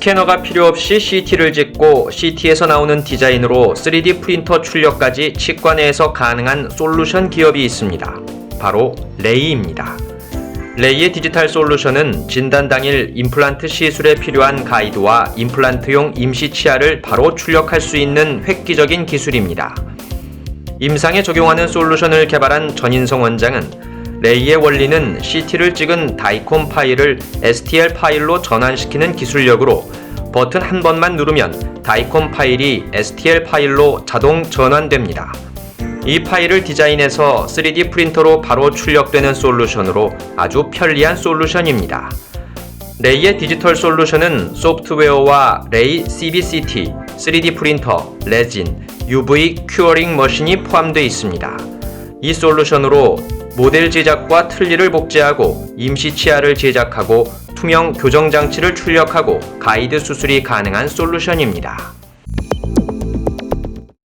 스캐너가 필요 없이 CT를 찍고 CT에서 나오는 디자인으로 3D 프린터 출력까지 치과 내에서 가능한 솔루션 기업이 있습니다. 바로 레이입니다. 레이의 디지털 솔루션은 진단 당일 임플란트 시술에 필요한 가이드와 임플란트용 임시 치아를 바로 출력할 수 있는 획기적인 기술입니다. 임상에 적용하는 솔루션을 개발한 전인성 원장은 레이의 원리는 CT를 찍은 다이콘 파일을 STL 파일로 전환시키는 기술력으로 버튼 한 번만 누르면 다이콘 파일이 STL 파일로 자동 전환됩니다. 이 파일을 디자인해서 3D 프린터로 바로 출력되는 솔루션으로 아주 편리한 솔루션입니다. 레이의 디지털 솔루션은 소프트웨어와 레이 CBCT, 3D 프린터, 레진, UV 큐어링 머신이 포함되어 있습니다. 이 솔루션으로 모델 제작과 틀니를 복제하고 임시 치아를 제작하고 투명 교정 장치를 출력하고 가이드 수술이 가능한 솔루션입니다.